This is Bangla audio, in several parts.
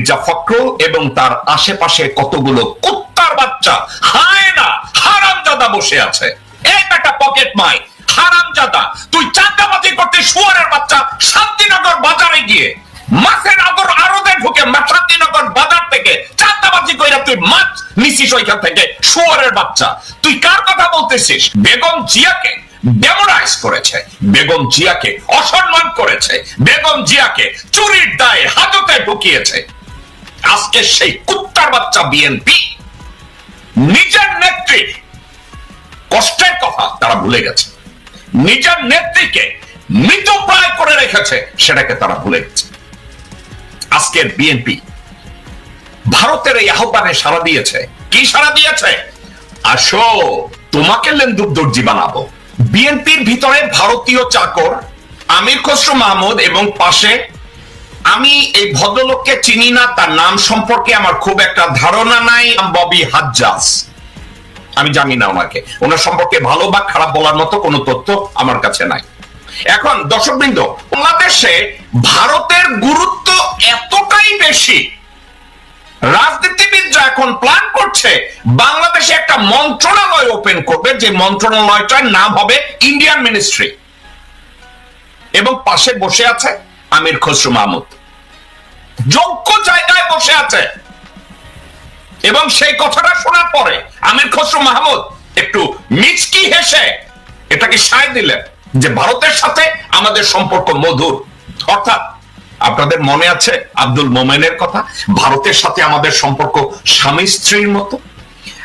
মির্জা ফখরুল এবং তার আশেপাশে কতগুলো কুত্তার বাচ্চা। হায় না, হারামজাদা বসে আছে। এই একটা পকেট মাই। হারামজাদা, তুই চাঁদাবাজি করতে শুয়ারের বাচ্চা শান্তিনগর বাজারে গিয়ে মাছের আগর আরতে ঢুকে শান্তিনগর বাজার থেকে চাঁদাবাজি কইরা তুই মাছ নিছিস ওইখান থেকে শুয়ারের বাচ্চা। তুই কার কথা বলতেছিস? বেগম জিয়াকে ডেমোরাইজ করেছে। বেগম জিয়াকে অসম্মান করেছে। বেগম জিয়াকে চুরির দায়ে হাজতে ঢুকিয়েছে। আজকে সেই কুত্তার বাচ্চা বিএনপি নিজের নেত্রী, কষ্টের কথা তারা ভুলে গেছে। নিজের নেত্রীকে মৃতপ্রায় করে রেখেছে, সেটাকে তারা ভুলে গেছে। আজকের বিএনপি ভারতের এই আহ্বানে সারা দিয়েছে। কি সারা দিয়েছে? আসো, তোমাকে লেন্দুক দর্জি বানাবো। বিএনপির ভিতরে ভারতীয় চাকর আমির খসরু মাহমুদ এবং পাশে আমি এই ভদ্রলোককে চিনি না, তার নাম সম্পর্কে আমার খুব একটা ধারণা নাই। ববি হাজ্জাজ। আমি জানি না ওনাকে। ওনার সম্পর্কে ভালো বা খারাপ বলার মতো কোনো তথ্য আমার কাছে নাই। এখন দর্শকবৃন্দ, বাংলাদেশে ভারতের গুরুত্ব এতটাই বেশি, রাজনীতিবিদরা এখন প্ল্যান করছে বাংলাদেশে একটা মন্ত্রণালয় ওপেন করবে, যে মন্ত্রণালয়টার নাম হবে ইন্ডিয়ান মিনিস্ট্রি এবং পাশে বসে আছে আমির খসরু মাহমুদ। যোগ্য জায়গায় বসে আছে। এবং সেই কথাটা শোনার পরে আমির খসরু মাহমুদ একটু মিচকি হেসে এটাকে সায় দিলেন যে ভারতের সাথে আমাদের সম্পর্ক মধুর। অর্থাৎ আপনাদের মনে আছে আব্দুল মোমেনের কথা? ভারতের সাথে আমাদের সম্পর্ক স্বামী স্ত্রীর মতো?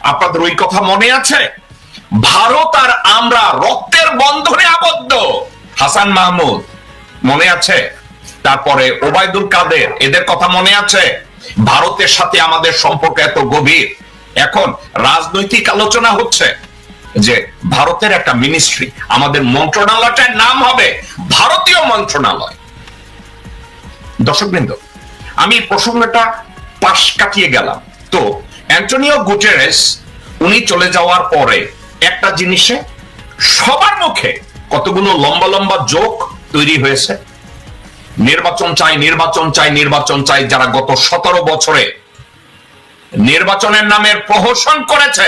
আপনাদের ওই কথা মনে আছে? ভারত আর আমরা রক্তের বন্ধনে আবদ্ধ। হাসান মাহমুদ, মনে আছে তারপরে ওবায়দুল কাদের, এদের কথা মনে আছে? ভারতের সাথে আমাদের সম্পর্ক এত গভীর। এখন রাজনৈতিক আলোচনা হচ্ছে যে ভারতের একটা মিনিস্ট্রি আমাদের মন্ত্রণালয়টার নাম হবে ভারতীয় মন্ত্রণালয়। দর্শকবৃন্দ, আমি প্রসঙ্গটা পাশ কাটিয়ে গেলাম। তো অ্যান্টনিও গুটেরেস, উনি চলে যাওয়ার পরে একটা জিনিসে সবার মুখে কতগুলো লম্বা লম্বা জোক তৈরি হয়েছে। নির্বাচন চাই নির্বাচন চাই নির্বাচন চাই যারা গত সতেরো বছরে নির্বাচনের নামের প্রহসন করেছে,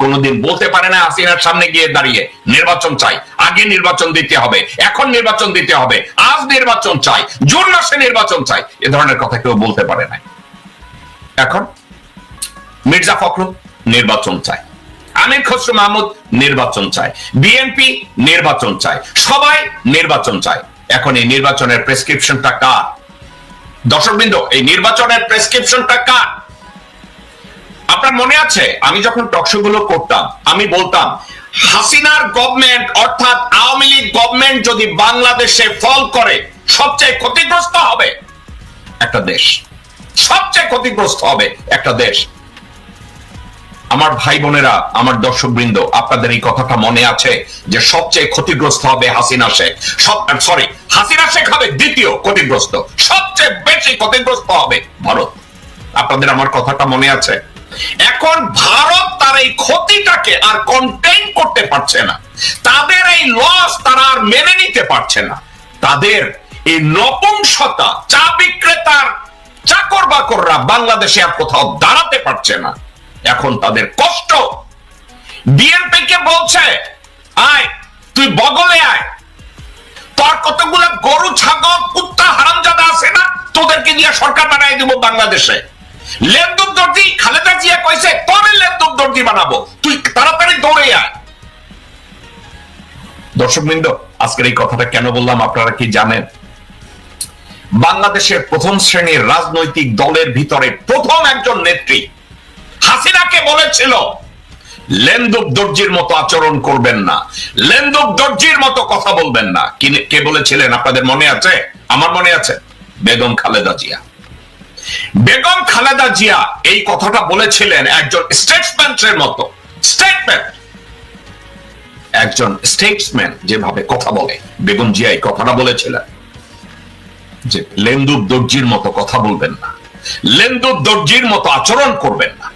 কোনোদিন বলতে পারে না হাসিনার সামনে গিয়ে দাঁড়িয়ে, নির্বাচন চাই, আগে নির্বাচন দিতে হবে, এখন নির্বাচন দিতে হবে, আজ নির্বাচন চাই, জুন মাসে নির্বাচন চাই, এ ধরনের কথা কেউ বলতে পারে না। এখন মির্জা ফখরুল নির্বাচন চাই, আমির খসরু মাহমুদ নির্বাচন চায় বিএনপি নির্বাচন চায় সবাই নির্বাচন চায় এখন এই নির্বাচনের প্রেসক্রিপশনটা কার? দর্শকবৃন্দ, এই নির্বাচনের প্রেসক্রিপশনটা কার? আপনার মনে আছে, আমি যখন টকশো গুলো করতাম, আমি বলতাম, হাসিনার গভর্নমেন্ট অর্থাৎ আওয়ামী লীগ গভর্নমেন্ট যদি বাংলাদেশে ফল করে, সবচেয়ে ক্ষতিগ্রস্ত হবে একটা দেশ। সবচেয়ে ক্ষতিগ্রস্ত হবে একটা দেশ। আমার ভাই বোনেরা, আমার দর্শক বৃন্দ আপনাদের এই কথাটা মনে আছে যে সবচেয়ে ক্ষতিগ্রস্ত হবে হাসিনা শেখ। সব সরি হাসিনা শেখ হবে দ্বিতীয় ক্ষতিগ্রস্ত। সবচেয়ে বেশি ক্ষতিগ্রস্ত হবে ভারত। আপনাদের আমার কথাটা মনে আছে? এখন ভারত তার এই ক্ষতিটাকে আর কন্টেইন করতে পারছে না। তাদের এই লস তারা আর মেনে নিতে পারছে না। তাদের এই নপুংসতা, চা বিক্রেতার চাকর বাকররা বাংলাদেশে আর কোথাও দাঁড়াতে পারছে না। এখন তাদের কষ্ট। বিএনপি কে বলছে, আয়, তুই বগলে আয়। তোর কতগুলো গরু, ছাগল, কুত্তা, হারামজাদা আছে না? তোদেরকে দিয়ে সরকার বানাই দিব বাংলাদেশে। লেনদুক দর্জি, খালেদা জিয়া কইছে তোরে লেনদুক দর্জি বানাবো? তুই তাড়াতাড়ি দৌড়ে আয়। দর্শকবৃন্দ আজকের এই কথাটা কেন বললাম আপনারা কি জানেন? বাংলাদেশের প্রথম শ্রেণির রাজনৈতিক দলের ভিতরে প্রথম একজন নেত্রী হাসিনাকে বলেছিল, লেন্দুক দর্জির মতো আচরণ করবেন না। লেন্দুক দর্জির মতো কথা বলবেন না। কে বলেছিলেন? আপনাদের মনে আছে? আমার মনে আছে। বেগম খালেদা জিয়া। বেগম খালেদা জিয়া এই কথাটা বলেছিলেন একজন স্টেটসম্যানের মতো। স্টেটমেন্ট একজন স্টেটসম্যান যেভাবে কথা বলে। বেগম জিয়া এই কথাটা বলেছিলেন যে, লেন্দুক দর্জির মতো কথা বলবেন না। লেন্দুক দর্জির মতো আচরণ করবেন না।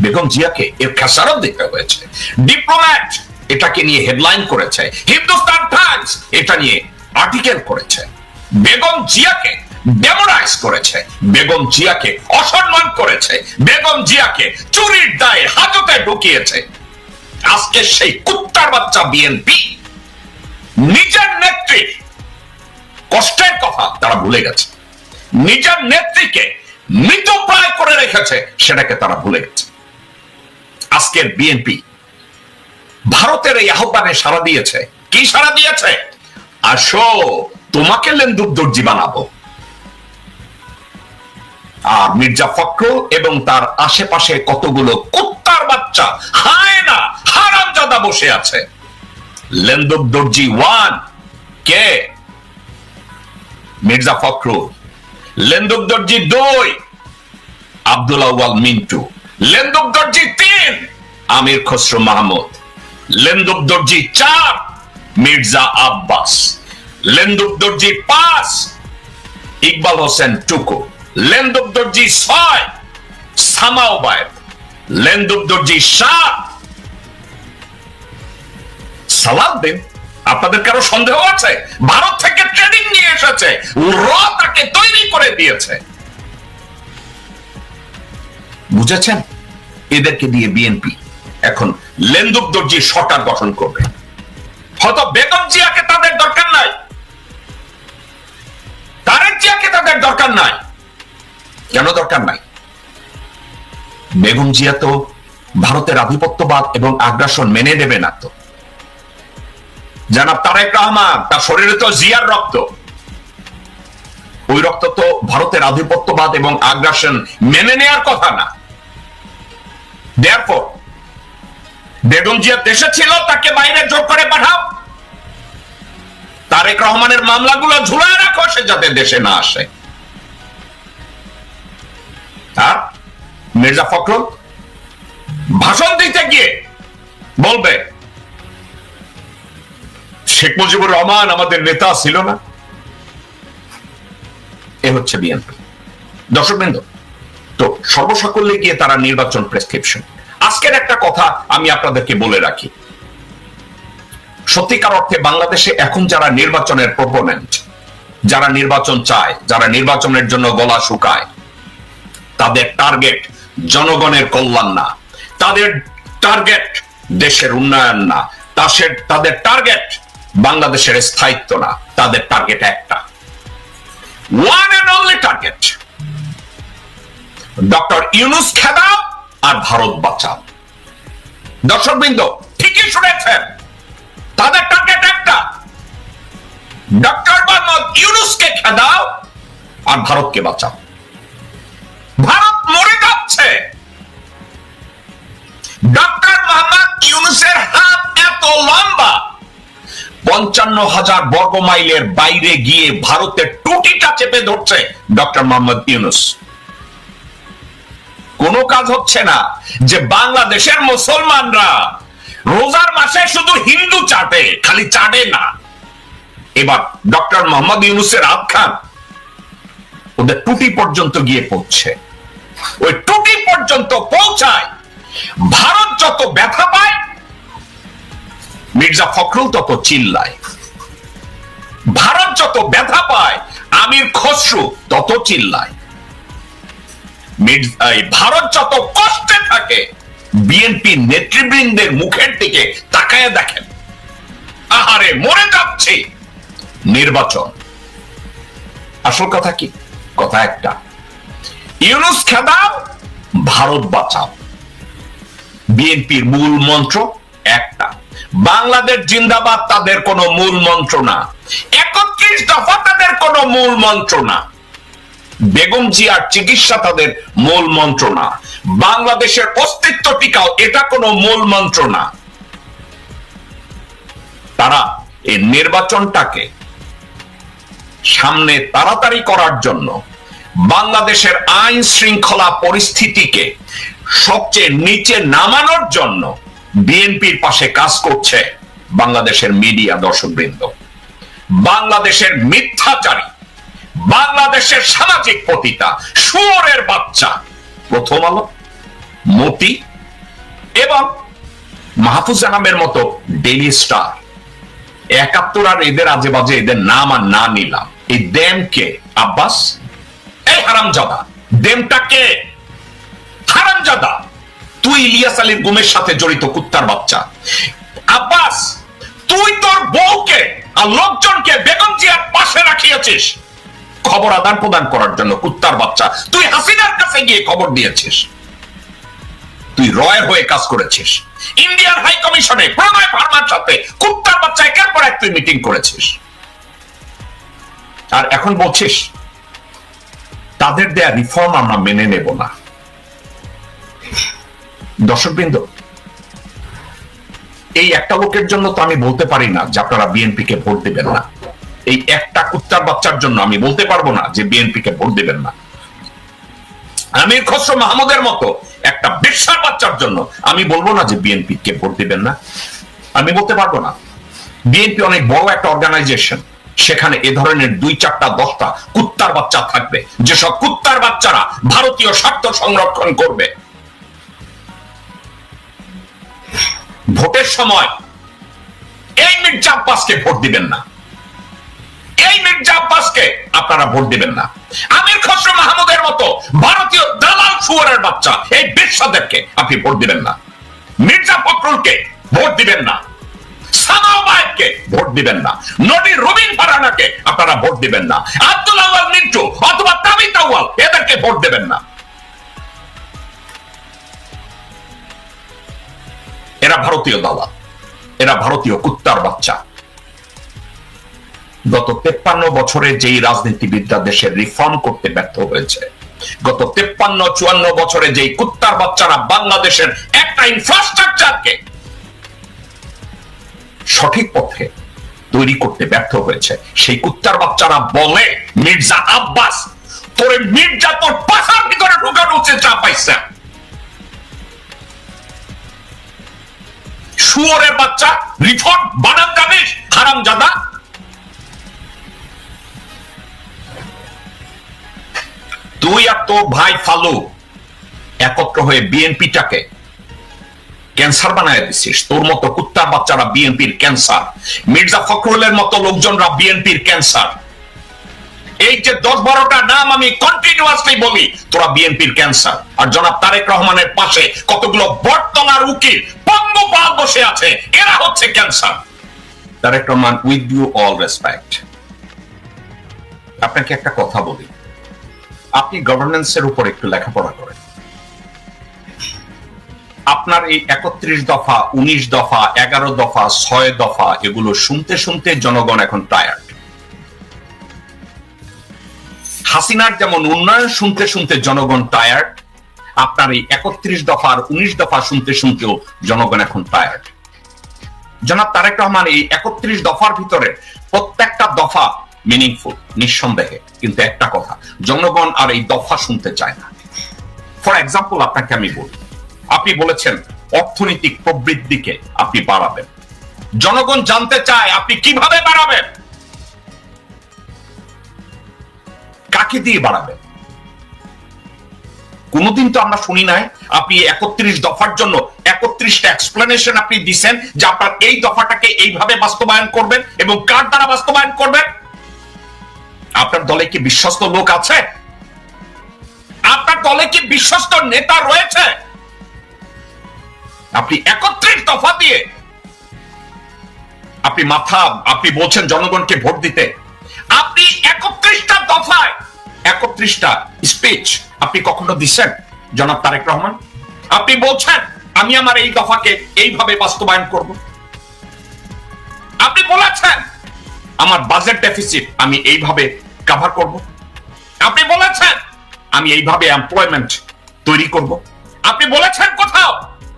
বেগম জিয়াকে এর খেসারত দিতে হয়েছে। ডিপ্লোম্যাট এটাকে নিয়ে হেডলাইন করেছে। হিন্দুস্তান টাইমস এটা নিয়ে আর্টিকেল করেছে। বেগম জিয়াকে ডেমোরাইজ করেছে। বেগম জিয়াকে অসম্মান করেছে। বেগম জিয়াকে চুরির দায়ে ঢুকিয়েছে। আজকে সেই কুত্তার বাচ্চা বিএনপি নিজের নেত্রী, কষ্টের কথা তারা ভুলে গেছে। নিজের নেত্রীকে মৃতপ্রায় করে রেখেছে, সেটাকে তারা ভুলে গেছে। আজকের বিএনপি ভারতের এই আহ্বানে সাড়া দিয়েছে। কি সাড়া দিয়েছে? আসো, তোমাকে লেন্দুক দর্জি বানাবো। আর মির্জা ফখরুল এবং তার আশেপাশে কতগুলো কুত্তার বাচ্চা, হায় না, হারামজাদা বসে আছে। লেন্দুক দর্জি ওয়ান কে? মির্জা ফখরুল। লেন্দুক দর্জি দুই, আব্দুল আউয়াল মিন্টু। লেন্দুক দর্জি তিন, আমির খসরু মাহমুদ। লেন্দুক দর্জি চার, মির্জা আব্বাস। লেন্দুক দর্জি পাঁচ, ইকবাল হোসেন টুকু। লেন্দুক দর্জি ছয় সামাও বায়েব লেন্দুক দর্জি সাত সালাউদ্দিন আপনাদের কারও সন্দেহ আছে? ভারত থেকে ট্রেনিং নিয়ে এসেছে। র তাকে তৈরি করে দিয়েছে। বুঝেছেন? এদেরকে দিয়ে বিএনপি এখন লেন্দুক দর্জি সরকার গঠন করবে। হয়তো বেগম জিয়াকে তাদের দরকার নাই। তারেক জিয়াকে তাদের দরকার নাই। কেন দরকার নাই? বেগম জিয়া তো ভারতের আধিপত্যবাদ এবং আগ্রাসন মেনে নেবে না তো। জানাব তারেক রহমান, তার শরীরে তো জিয়ার রক্ত। ওই রক্ত তো ভারতের আধিপত্যবাদ এবং আগ্রাসন মেনে নেয়ার কথা না। Therefore, বেগম জিয়া দেশে ছিল তাকে বাইরে জোর করে পাঠাও। তারেক রহমানের মামলাগুলো ঝুলায় রাখো সে যাতে দেশে না আসে। আর মির্জা ফখরুল ভাষণ দিতে গিয়ে বলবে শেখ মুজিবুর রহমান আমাদের নেতা ছিল না। এ হচ্ছে বিএনপি। দর্শকবৃন্দ তো সর্বসাকল্যে গিয়ে তারা নির্বাচন প্রেসক্রিপশন আজকের একটা কথা আমি আপনাদেরকে বলে রাখি। সত্যিকার অর্থে বাংলাদেশে এখন যারা নির্বাচনের প্রপোনেন্ট যারা নির্বাচন চায়, যারা নির্বাচনের জন্য গলা শুকায়, তাদের টার্গেট জনগণের কল্যাণ না। তাদের টার্গেট দেশের উন্নয়ন না। তাদের তাদের টার্গেট বাংলাদেশের স্থায়িত্ব না। তাদের টার্গেট একটা। ওয়ান ডক্টর ইউনুস খেদাও আর ভারত বাঁচাও। দর্শকবৃন্দ, ঠিকই শুনেছেন, তাদের টার্গেট একটা। ডক্টর মোহাম্মদ ইউনুসকে খেদাও আর ভারতকে বাঁচাও। ভারত মরে যাচ্ছে। ডক্টর মোহাম্মদ ইউনুসের হাত এত লম্বা, পঞ্চান্ন হাজার বর্গ মাইলের বাইরে গিয়ে ভারতের টুটিটা চেপে ধরছে ডক্টর মোহাম্মদ ইউনুস। কোনো কাজ হচ্ছে না যে বাংলাদেশের মুসলমানরা রোজার মাসে শুধু হিন্দু চাটে, খালি চাটে না। এবার ডক্টর মোহাম্মদ ইউনুসের হাত খান ওদের টুটি পর্যন্ত গিয়ে পৌঁছে ওই টুটি পর্যন্ত পৌঁছায়, ভারত যত ব্যথা পায়, মির্জা ফখরুল তত চিল্লায়। ভারত যত ব্যথা পায়, আমির খসরু তত চিল্লায়। ভারত যত কষ্টে থাকে বিএনপি নেতৃবৃন্দের মুখের দিকে তাকায় দেখেন। আহারে, মরে যাচ্ছে। নির্বাচন। আসল কথা কি? কথা একটা। ইউনুস খেদাও ভারত বাঁচাও। বিএনপির মূল মন্ত্র একটা। বাংলাদেশ জিন্দাবাদ তাদের কোনো মূল মন্ত্র না। একত্রিশ দফা তাদের কোনো মূল মন্ত্র না। বেগম জিয়ার চিকিৎসা তাদের মূল মন্ত্র না বাংলাদেশের অস্তিত্ব টিকাও এটা কোনো মূল মন্ত্র না তারা এই নির্বাচনটাকে সামনে তাড়াতাড়ি করার জন্য বাংলাদেশের আইন শৃঙ্খলা পরিস্থিতিকে সবচেয়ে নিচে নামানোর জন্য বিএনপির পাশে কাজ করছে বাংলাদেশের মিডিয়া দর্শকবৃন্দ। বাংলাদেশের মিথ্যাচারী বাংলাদেশের সামাজিক পতিতা, শুয়োরের বাচ্চা, প্রথম আলো, মতি এবং মাহফুজ আনামের মতো ডেইলি স্টার। একাত্তর আর এদের আজে বাজে এদের নাম আর না নিলাম। এই দ্যামকে আব্বাস? এই হারামজাদা। দেমটাকে হারামজাদা। তুই ইলিয়াস আলীর গুমের সাথে জড়িত কুত্তার বাচ্চা। আব্বাস, তুই তোর বউকে আর লোকজনকে বেগম জিয়ার পাশে রাখিয়েছিস। খবর আদান প্রদান করার জন্য, কুত্তার বাচ্চা। তুই হাসিনার কাছে গিয়ে খবর দিয়েছিস। তুই রয়ের হয়ে কাজ করেছিস। ইন্ডিয়ান হাই কমিশনে প্রণয় ভার্মার সাথে কুত্তার বাচ্চা একের পর এক তুই মিটিং করেছিস। আর এখন বলছিস, তাদের দেয়া রিফর্ম আমরা মেনে নেব না। দর্শকবৃন্দ, এই একটা লোকের জন্য তো আমি বলতে পারি না যে আপনারা বিএনপি কে ভোট দিবেন না। এই একটা কুত্তার বাচ্চার জন্য আমি বলতে পারব না যে বিএনপি কে ভোট দিবেন না। আমির খসরু মাহমুদের মতো একটা বেশ্যার বাচ্চার জন্য আমি বলব না যে বিএনপি কে ভোট দিবেন না। আমি বলতে পারব না। বিএনপি অনেক বড় একটা অর্গানাইজেশন সেখানে এ ধরনের দুই চারটা, দশটা কুত্তার বাচ্চা থাকবে। যেসব কুত্তার বাচ্চারা ভারতীয় স্বার্থ সংরক্ষণ করবে। ভোটের সময় এই মির্জা আব্বাসকে ভোট দিবেন না। এই মির্জা আব্বাসকে আপনারা ভোট দিবেন না। আমির মাহমুদের মতো ভারতীয় দালাল সুয়ারের বাচ্চা, এই আপনি ভোট দিবেন না। মির্জা ফখরুলকে ভোট দিবেন না। মিন্টু এদেরকে ভোট দেবেন না। এরা ভারতীয় এরা ভারতীয় কুত্তার বাচ্চা। গত তেপ্পান্ন বছরে যেই রাজনীতিবিদরা দেশের রিফর্ম করতে ব্যর্থ হয়েছে, গত তেপ্পান্ন, চুয়ান্ন বছরে যেই কুত্তার বাচ্চারা বাংলাদেশের একটা ইনফ্রাস্ট্রাকচারকে সঠিক পথে তৈরি করতে ব্যর্থ হয়েছে, সেই কুত্তার বাচ্চারা বলে, মির্জা আব্বাস, তোরে মির্জা তোর পাশার ভিতরে ঢুকানো উচিত চা পাইছে। শুয়োরের বাচ্চা রিফর্ম বানাম জানিস হারাম জাদা তুই আর তোর ভাই ফালু। একত্র হয়ে বিএনপিটাকে ক্যান্সার বানায় দিছিস। তোর মতো কুত্তার বাচ্চারা বিএনপির ক্যান্সার। মির্জা ফখরুলের মতো লোকজনরা বিএনপির ক্যান্সার। এই যে দশ বারোটা নাম আমি কন্টিনিউয়াসলি বলি, তোরা বিএনপির ক্যান্সার। আর জনাব তারেক রহমানের পাশে কতগুলো বর্তমার উকিল পঙ্গপাল বসে আছে, এরা হচ্ছে cancer. Tarique Rahman with you all respect আপনাকে একটা কথা বলি। আপনি গভর্নেন্সের উপর একটু লেখাপড়া করেন। আপনার এই একত্রিশ দফা, উনিশ দফা, এগারো দফা, ছয় দফা, এগুলো শুনতে শুনতে জনগণ এখন টায়ার্ড হাসিনার যেমন উন্নয়ন শুনতে শুনতে জনগণ টায়ার্ড আপনার এই একত্রিশ দফা আর উনিশ দফা শুনতে শুনতেও জনগণ এখন টায়ার্ড জনাব তারেক রহমান, এই একত্রিশ দফার ভিতরে প্রত্যেকটা দফা মিনিংফুল নিঃসন্দেহে, কিন্তু একটা কথা, জনগণ আর এই দফা শুনতে চায় না। ফর এক্সাম্পল আপনাকে আমি বলি, আপনি বলেছেন, অর্থনৈতিক প্রবৃদ্ধিকে আপনি বাড়াবেন। জনগণ জানতে চায়, আপনি কীভাবে বাড়াবেন? কাকে দিয়ে বাড়াবেন? কোনদিন তো আমরা শুনি নাই, আপনি একত্রিশ দফার জন্য একত্রিশটা এক্সপ্লেনেশন আপনি দিচ্ছেন যে আপনার এই দফাটাকে এইভাবে বাস্তবায়ন করবেন এবং কার দ্বারা বাস্তবায়ন করবেন? আপনার দলে কি বিশ্বস্ত লোক আছে? আপনার দলে কি বিশ্বস্ত নেতা রয়েছে? আপনি একত্রিশ দফা দিয়ে আপনি মাথা, আপনি বলছেন জনগণকে ভোট দিতে। আপনি একত্রিশটা দফায়, একত্রিশটা স্পিচ আপনি কখনো দিচ্ছেন? জনাব তারেক রহমান, আপনি বলছেন, আমি আমার এই দফাকে এইভাবে বাস্তবায়ন করব। আপনি বলেছেন, আমার বাজেট ডেফিসিট আমি এইভাবে কভার করব। আপনি বলেছেন, আমি এইভাবে এমপ্লয়মেন্ট তৈরি করব। আপনি বলেছেন কোথাও,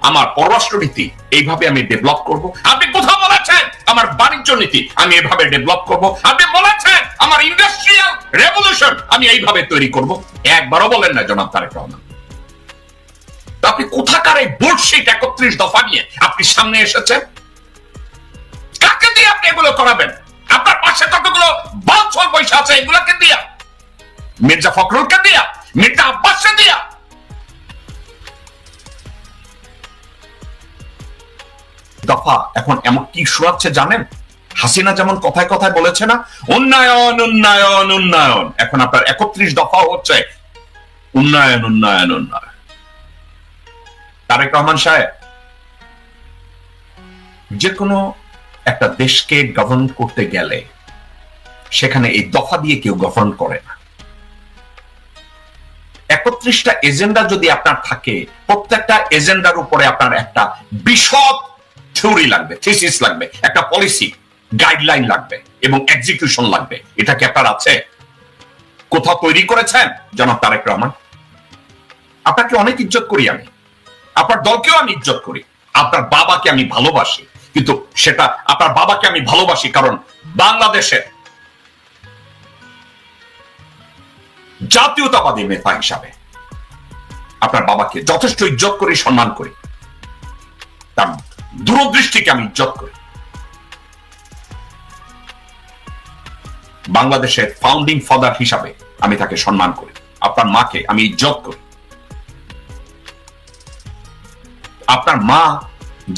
আমার পররাষ্ট্র নীতি এইভাবে আমি ডেভেলপ করব। আপনি কোথাও বলেছেন, আমার বাণিজ্য নীতি আমি এভাবে ডেভেলপ করব। আপনি বলেছেন, আমার ইন্ডাস্ট্রিয়াল রেভলিউশন আমি এইভাবে তৈরি করব। একবারও বলেন না, জনাব তারেক রহমান। আপনি কোথাকার এই বুলশিট একত্রিশ দফা নিয়ে আপনি সামনে এসেছেন? কাকে দিয়ে আপনি এগুলো করাবেন? আপনার পাশে কতগুলো বালছল পয়সা আছে, এগুলোকে দিয়া। মির্জা ফখরুলকে দিয়া, মির্জা আব্বাসকে দিয়া। দফা, এখন এমন কি শোনাচ্ছে জানেন? হাসিনা যেমন কথায় কথায় বলেছে না, উন্নয়ন উন্নয়ন উন্নয়ন। এখন আপনার একত্রিশ দফা হচ্ছে, উন্নয়ন উন্নয়ন উন্নয়ন। তারেক রহমান সাহেব, যে কোনো একটা দেশকে গভর্ন করতে গেলে সেখানে এই দফা দিয়ে কেউ গভর্ন করে না। একত্রিশটা এজেন্ডা যদি আপনার থাকে, প্রত্যেকটা এজেন্ডার উপরে আপনার একটা বিশদ থিওরি লাগবে, থিসিস লাগবে, একটা পলিসি, গাইডলাইন লাগবে এবং এক্সিকিউশন লাগবে। এটা কি আপনার আছে? কোথাও তৈরি করেছেন? জনাব তারেক রহমান? আপনাকে অনেক ইজ্জত করি আমি। আপনার দলকেও আমি ইজ্জত করি। আপনার বাবাকে আমি ভালোবাসি। কিন্তু সেটা, আপনার বাবাকে আমি ভালোবাসি কারণ বাংলাদেশের জাতীয়তাবাদী নেতা হিসাবে আপনার বাবাকে যথেষ্ট ইজ্জত করি, সম্মান করি, তার দূরদৃষ্টিকে আমি ইজ্জত করি। বাংলাদেশের ফাউন্ডিং ফাদার হিসাবে আমি তাকে সম্মান করি, আপনার মাকে আমি ইজ্জত করি। আপনার মা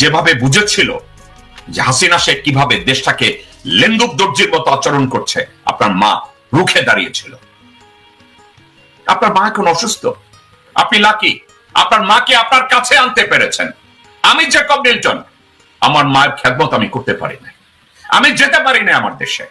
যেভাবে বুঝেছিল যে হাসিনা শেখ কীভাবে দেশটাকে লেন্দুক দর্জির মতো আচরণ করছে, আপনার মা রুখে দাঁড়িয়েছিল। আপনার মা এখন অসুস্থ। আপনি লাকি আপনার মাকে আপনার কাছে আনতে পেরেছেন। আমি জ্যাকব নিল্টন আমার মায়ের খ্যাতমত আমি করতে পারি না আমি যেতে পারি না আমার দেশে।